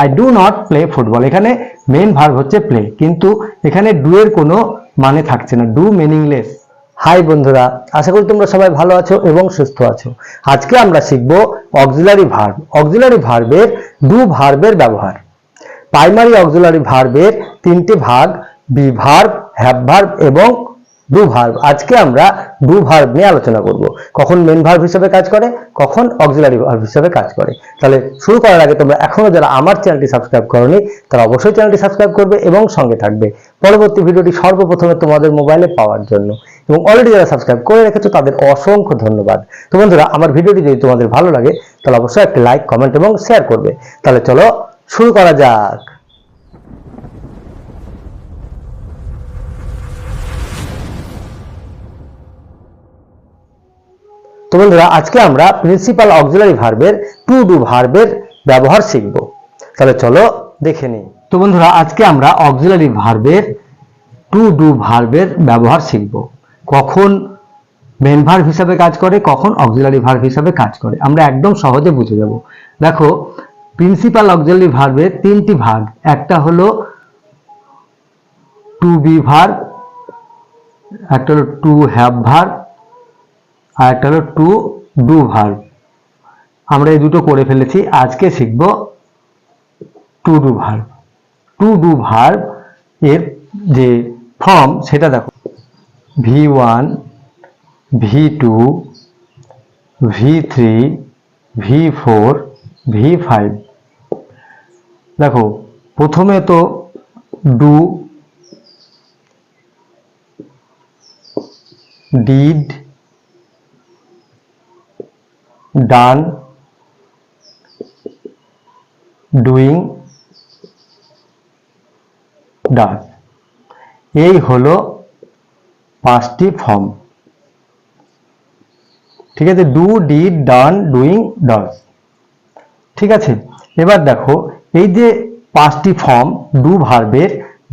I do not play football এখানে main verb হচ্ছে play কিন্তু এখানে ডু এর কোনো মানে থাকছে না। ডু মিনিংলেস হাই বন্ধুরা, আশা করি তোমরা সবাই ভালো আছো এবং সুস্থ আছো। আজকে আমরা শিখব অক্সিলারি ভার্ব অক্সিলারি ভার্বের ডু ভার্বের ব্যবহার। প্রাইমারি অক্সিলারি ভার্বের তিনটি ভাগ বি ভার্ব হ্যাভ ভার্ব এবং ডু ভার্ব আজকে আমরা ডু ভার্ব নিয়ে আলোচনা করব। কখন মেন ভার্ব হিসেবে কাজ করে, কখন অক্সিলারি ভার্ব হিসেবে কাজ করে। তাহলে শুরু করার আগে তোমরা এখনও যারা আমার চ্যানেলটি সাবস্ক্রাইব করনি, তারা অবশ্যই চ্যানেলটি সাবস্ক্রাইব করবে এবং সঙ্গে থাকবে। পরবর্তী ভিডিওটি সর্বপ্রথমে তোমাদের মোবাইলে পাওয়ার জন্য। এবং অলরেডি যারা সাবস্ক্রাইব করে রেখেছো, তাদের অসংখ্য ধন্যবাদ। তো বন্ধুরা, আমার ভিডিওটি যদি তোমাদের ভালো লাগে, তাহলে অবশ্যই একটা লাইক কমেন্ট এবং শেয়ার করবে। তাহলে চলো শুরু করা যাক। তো বন্ধুরা, আজকে আমরা প্রিন্সিপাল অক্সিলারি ভার্বের টু ডু ভার্বের ব্যবহার শিখব। তাহলে চলো দেখে নিই। তো বন্ধুরা, আজকে আমরা অক্সিলারি ভার্বের টু ডু ভার্বের ব্যবহার শিখব। কখন মেন ভার্ব হিসাবে কাজ করে, কখন অক্সিলারি ভার্ব হিসাবে কাজ করে। আমরা একদম সহজে বুঝে যাব। দেখো প্রিন্সিপাল অক্সিলারি ভার্বের তিনটি ভাগ। একটা হলো টু বি ভার্ব একটা হলো টু হ্যাভ ভার্ব আর একটা হলো টু, ডু ভার্ব। আমরা এই দুটো করে ফেলেছি, আজকে শিখব to do verb. To do verb এর যে ফর্ম, সেটা দেখো। V one, V two, V three, V four, V five. দেখো, প্রথমে তো do, did done doing done এই হলো পাঁচটি ফর্ম ঠিক আছে? Do did done doing does ঠিক আছে? এবার দেখো, এই যে পাঁচটি ফর্ম ডু ভার্বের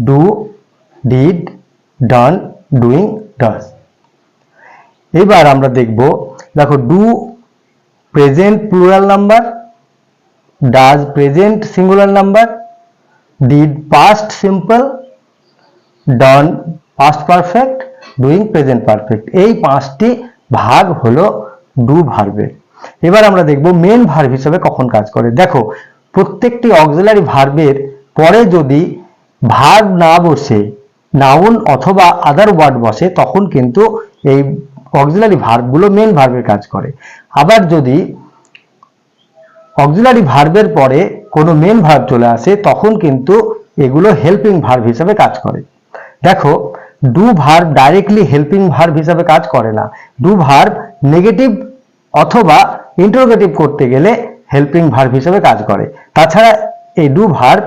do did done doing does এবার আমরা দেখব, দেখো do present plural number does present singular number did past simple done past perfect doing present perfect এই পাঁচটি ভাগ হলো ডু ভার্বের এবার আমরা দেখব মেন ভার্ব হিসেবে কখন কাজ করে। দেখো, প্রত্যেকটি অক্সিলারি ভার্বের পরে যদি ভার্ব না বসে নাউন অথবা আদার ওয়ার্ড বসে, তখন কিন্তু এই অক্সিলারি ভার্বগুলো মেন ভার্বের কাজ করে। আবার যদি অক্সিলারি ভার্বের পরে কোনো মেন ভার্ব চলে আসে, তখন কিন্তু এগুলো হেল্পিং ভার্ব হিসেবে কাজ করে। দেখো do verb directly helping verb হিসেবে কাজ করে না। ডু ভার্ব নেগেটিভ অথবা ইন্টারোগেটিভ করতে গেলে হেল্পিং ভার্ব হিসেবে কাজ করে। তাছাড়া এই ডু ভার্ব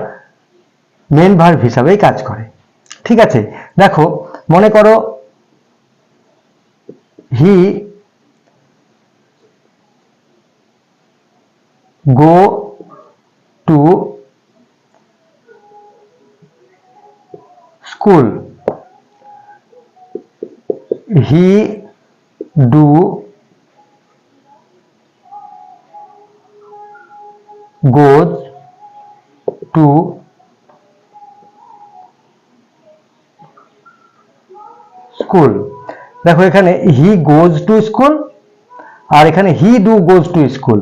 মেন ভার্ব হিসাবেই কাজ করে। ঠিক আছে? দেখো, মনে করো he go to school. He do goes to school. দেখো এখানে হি গোজ টু স্কুল আর এখানে he do goes to school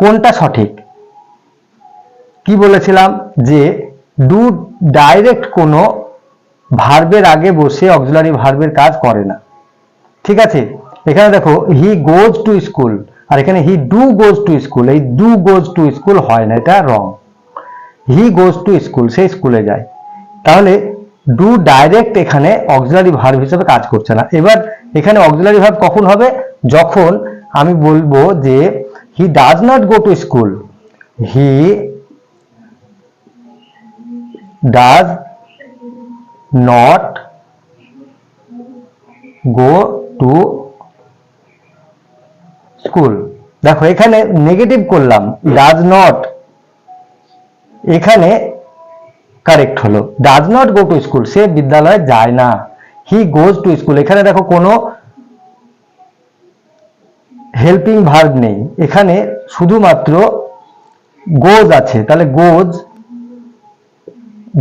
কোনটা সঠিক? কি বলেছিলাম? যে ডু ডাইরেক্ট কোনো ভার্বের আগে বসে অক্সিলারি ভার্বের কাজ করে না। ঠিক আছে? এখানে দেখো হি গোজ টু স্কুল আর এখানে he do goes to school এই ডু গোজ টু স্কুল হয় না, এটা রং হি গোজ টু স্কুল সে স্কুলে যায়। তাহলে ডু ডাইরেক্ট এখানে অক্সিলারি ভার্ব হিসেবে কাজ করছে না। এবার এখানে অক্সিলারি ভার্ব কখন হবে? যখন আমি বলব যে he does not go to school he does not go to school দেখো, এখানে নেগেটিভ করলাম ডাজ নট এখানে কারেক্ট হলো। Does not go to school সে বিদ্যালয়ে যায় না। হি গোজ টু স্কুল এখানে দেখো কোনো হেল্পিং ভার্ব নেই। এখানে শুধুমাত্র গোজ আছে। তাহলে গোজ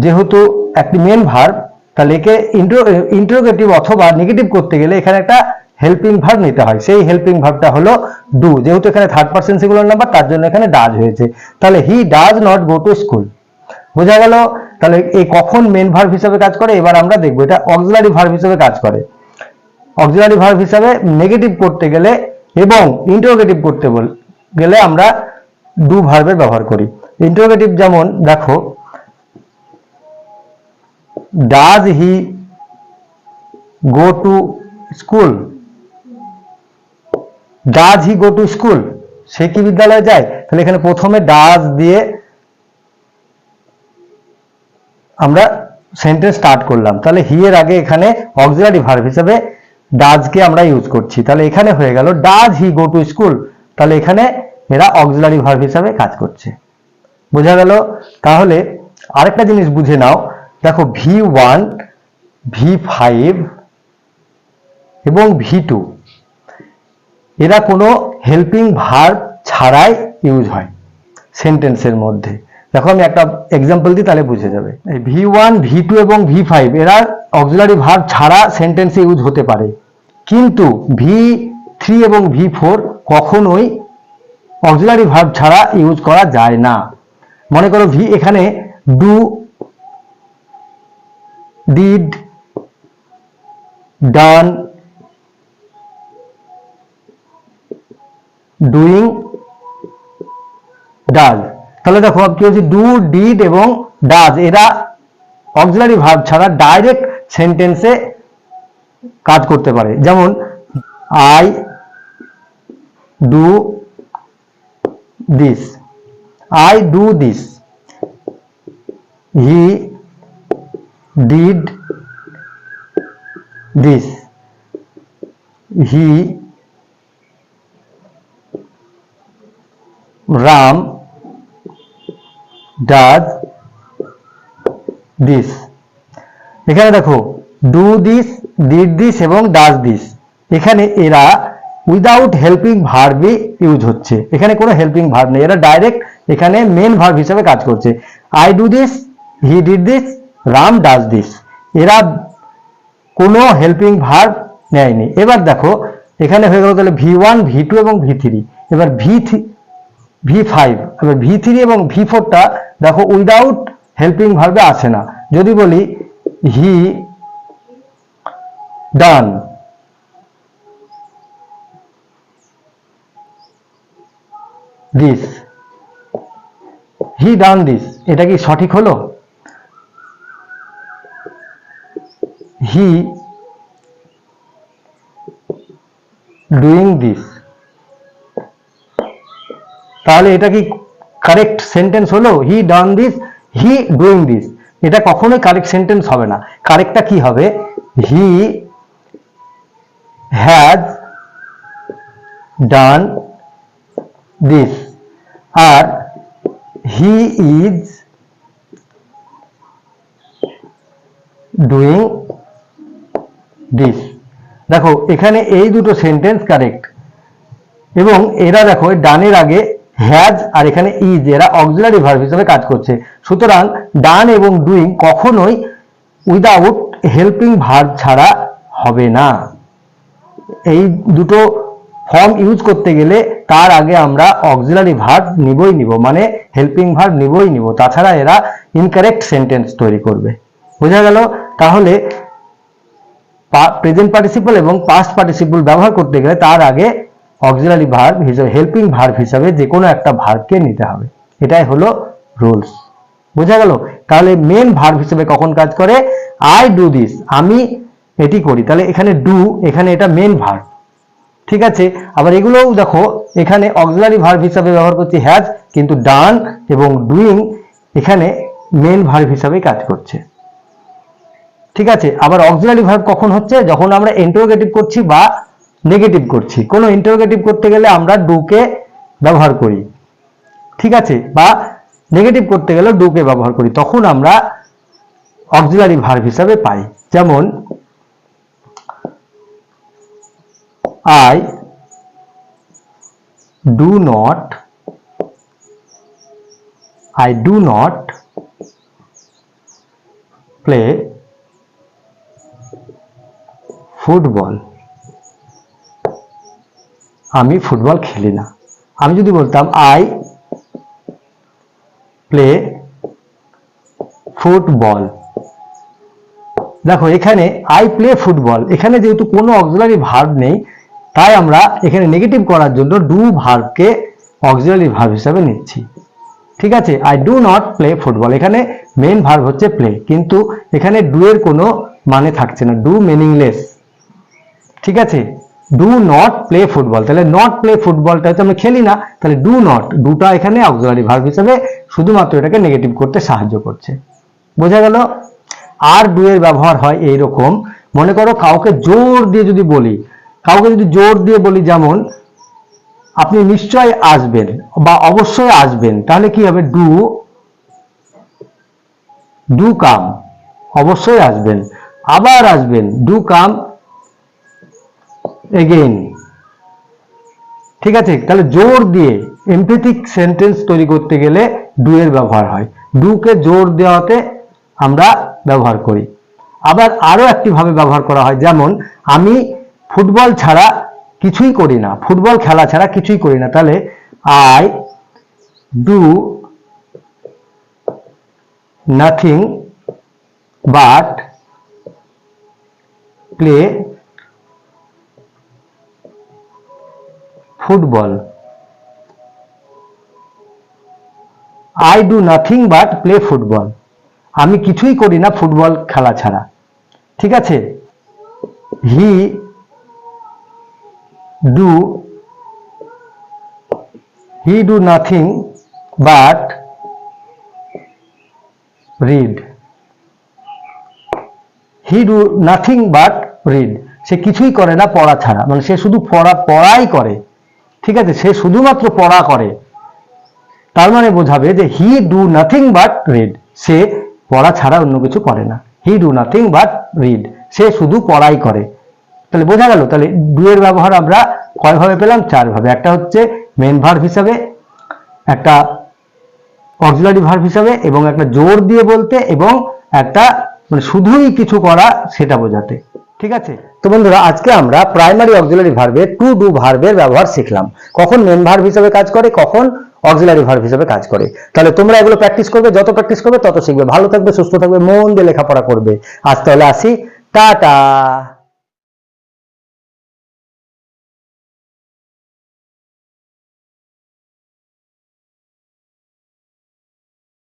যেহেতু একটি মেন ভার্ব তাহলে একে ইন্টারোগেটিভ অথবা নেগেটিভ করতে গেলে এখানে একটা হেল্পিং ভার্ব নিতে হয়। সেই হেল্পিং ভার্বটা হলো ডু যেহেতু এখানে থার্ড পার্সন সিঙ্গুলার নাম্বার তার জন্য এখানে ডাজ হয়েছে। তাহলে he does not go to school বোঝা গেল? তাহলে এই কখন মেন ভার্ব হিসাবে কাজ করে? এবার আমরা দেখব, এটা অক্সিলারি ভার্ব হিসাবে কাজ করে। অক্সিলারি ভার্ব হিসাবে নেগেটিভ করতে গেলে এবং ইন্টারোগেটিভ করতে গেলে আমরা ডু ভার্বের ব্যবহার করি। ইন্টারোগেটিভ যেমন, দেখো does he go to school does he go to school সে কি বিদ্যালয়ে যায়? তাহলে এখানে প্রথমে ডাজ দিয়ে আমরা সেন্টেন্স স্টার্ট করলাম। তাহলে হি এর আগে এখানে অক্সিলারি ভার্ব হিসেবে ডাজকে আমরা ইউজ করছি। তাহলে এখানে হয়ে গেল does he go to school তাহলে এখানে এরা অক্সিলারি ভার্ব হিসাবে কাজ করছে। বোঝা গেল? তাহলে আরেকটা জিনিস বুঝে নাও। দেখো ভি ওয়ান ভি ফাইভ এবং ভি টু এরা কোনো হেল্পিং ভার্ব ছাড়াই ইউজ হয় সেন্টেন্সের মধ্যে। দেখো আমি একটা এক্সাম্পল দিই তাহলে বুঝে যাবে। ভি ওয়ান ভি টু এবং ভি ফাইভ এরা অক্সিলারি ভার্ব ছাড়া সেন্টেন্সে ইউজ হতে পারে। কিন্তু ভি থ্রি এবং ভি ফোর কখনোই অক্সিলারি ভার্ব ছাড়া ইউজ করা যায় না। মনে করো ভি এখানে do did done doing does তাহলে দেখো কি হচ্ছে ডু ডিড এবং ডাজ এরা অক্সিলারি ভার্ব ছাড়া ডাইরেক্ট সেন্টেন্সে কাজ করতে পারে। যেমন I do this I do this he did this he Ram does this এখানে দেখো ডু দিস ডিড দিস এবং ডাজ দিস এখানে এরা উইদাউট হেল্পিং ভার্বই ইউজ হচ্ছে। এখানে কোনো হেল্পিং ভার্ব নেই। এরা ডাইরেক্ট এখানে মেন ভার্ব হিসেবে কাজ করছে। I do this he did this Ram does this এরা কোনো হেল্পিং ভার্ব নেয়নি। এবার দেখো, এখানে হয়ে গেল তাহলে ভি ওয়ান ভি টু এবং ভি থ্রি এবার ভি থ্রি ভি ফাইভ এবার ভি থ্রি এবং ভি ফোরটা দেখো উইদাউট হেল্পিং ভার্বে আসে না। যদি বলি হি done this he done this এটা কি সঠিক হলো? হি ডুইং দিস তাহলে এটা কি কারেক্ট সেন্টেন্স হলো he done this he doing this এটা কখনোই কারেক্ট সেন্টেন্স হবে না। কারেক্টটা কি হবে? হি হ্যাজ ডান দিস আর হি ইজ ডুইং দিস দেখো, এখানে এই দুটো সেন্টেন্স কারেক্ট এবং এরা দেখো ডানের আগে হ্যাজ আর এখানে ইজ এরা অক্সিলারি ভার্ব হিসেবে কাজ করছে। সুতরাং ডান এবং ডুইং কখনোই উইদাউট হেল্পিং ভার্ব ছাড়া হবে না। এই দুটো ফর্ম ইউজ করতে গেলে তার আগে আমরা অক্সিলারি ভার্ব নিবই নিব মানে হেল্পিং ভার্ব নিবই নিব। তাছাড়া এরা ইনকারেক্ট সেন্টেন্স তৈরি করবে। বোঝা গেল? তাহলে প্রেজেন্ট পার্টিসিপল এবং পাস্ট পার্টিসিপল ব্যবহার করতে গেলে তার আগে অক্সিলারি ভার্ব হিসেবে হেল্পিং ভার্ব হিসাবে যে কোনো একটা ভার্বকে নিতে হবে। এটাই হলো রুলস বোঝা গেল? তাহলে মেন ভার্ব হিসেবে কখন কাজ করে? আই ডু দিস আমি এটি করি। তাহলে এখানে ডু এখানে এটা মেন ভার্ব ঠিক আছে? আবার এগুলোও দেখো, এখানে অক্সিলারি ভার্ব হিসাবে ব্যবহার করছি হ্যাজ কিন্তু ডান এবং ডুইং এখানে মেন ভার্ব হিসাবে কাজ করছে। ঠিক আছে? আবার অক্সিলারি ভার্ব কখন হচ্ছে? যখন আমরা ইন্টারোগেটিভ করছি বা নেগেটিভ করছি। কোনো ইন্টারোগেটিভ করতে গেলে আমরা ডুকে ব্যবহার করি। ঠিক আছে? বা নেগেটিভ করতে গেলে ডুকে ব্যবহার করি। তখন আমরা অক্সিলারি ভার্ব হিসাবে পাই। যেমন I do not I do not play football আমি ফুটবল খেলি না। আমি যদি বলতাম, আই প্লে ফুটবল। দেখো, এখানে আই প্লে ফুটবল। এখানে যেহেতু কোনো অক্সিলারি ভার্ব নেই, তাই আমরা এখানে নেগেটিভ করার জন্য ডু ভার্বকে অক্সিলারি ভার্ব হিসাবে নিচ্ছি। ঠিক আছে? I do not play football এখানে মেন ভার্ব হচ্ছে প্লে কিন্তু এখানে ডু এর কোনো মানে থাকছে না। ডু মিনিংলেস ঠিক আছে? ডু নট প্লে ফুটবল তাহলে নট প্লে ফুটবলটা হচ্ছে আমরা খেলি না। তাহলে ডু নট দুটা এখানে অক্সিলারি ভার্ব হিসেবে শুধুমাত্র এটাকে নেগেটিভ করতে সাহায্য করছে। বোঝা গেল? আর ডু এর ব্যবহার হয় এই রকম মনে করো কাউকে জোর দিয়ে যদি বলি, কাউকে যদি জোর দিয়ে বলি, যেমন, আপনি নিশ্চয় আসবেন বা অবশ্যই আসবেন, তাহলে কি হবে? ডু ডু কাম অবশ্যই আসবেন। আবার আসবেন ডু কাম এগেইন ঠিক আছে? তাহলে জোর দিয়ে এমপ্যাথিক সেন্টেন্স তৈরি করতে গেলে ডু এর ব্যবহার হয়। ডু কে জোর দেওয়াতে আমরা ব্যবহার করি। আবার আরও একটি ভাবে ব্যবহার করা হয়, যেমন আমি ফুটবল ছাড়া কিছুই করি না, ফুটবল খেলা ছাড়া কিছুই করি না। তাহলে I do nothing but play football. I do nothing but play football আমি কিছুই করি না ফুটবল খেলা ছাড়া। ঠিক আছে? He do he do nothing but read he do nothing but read সে কিছুই করে না পড়া ছাড়া। মানে সে শুধু পড়া, পড়াই করে। ঠিক আছে, সে শুধুমাত্র পড়া করে। তার মানে বোঝাবে যে he do nothing but read সে পড়া ছাড়া অন্য কিছু করে না। He do nothing but read সে শুধু পড়াই করে। তাহলে বোঝা গেল, তাহলে ডু এর ব্যবহার আমরা কয়ভাবে পেলাম? চার ভাবে একটা হচ্ছে মেন ভার্ব হিসাবে, একটা অক্সিলারি ভার্ব হিসাবে, এবং একটা জোর দিয়ে বলতে, এবং একটা মানে শুধুই কিছু করা, সেটা বোঝাতে। ঠিক আছে? তো বন্ধুরা, আজকে আমরা প্রাইমারি অক্সিলারি ভার্বে টু ডু ভার্বের ব্যবহার শিখলাম। কখন মেন ভার্ব হিসেবে কাজ করে, কখন অক্সিলারি ভার্ব হিসেবে কাজ করে। তাহলে তোমরা এগুলো প্র্যাকটিস করবে, যত প্র্যাকটিস করবে তত শিখবে। ভালো থাকবে, সুস্থ থাকবে, মন দিয়ে লেখাপড়া করবে। আজ তাহলে আসি। টাটা!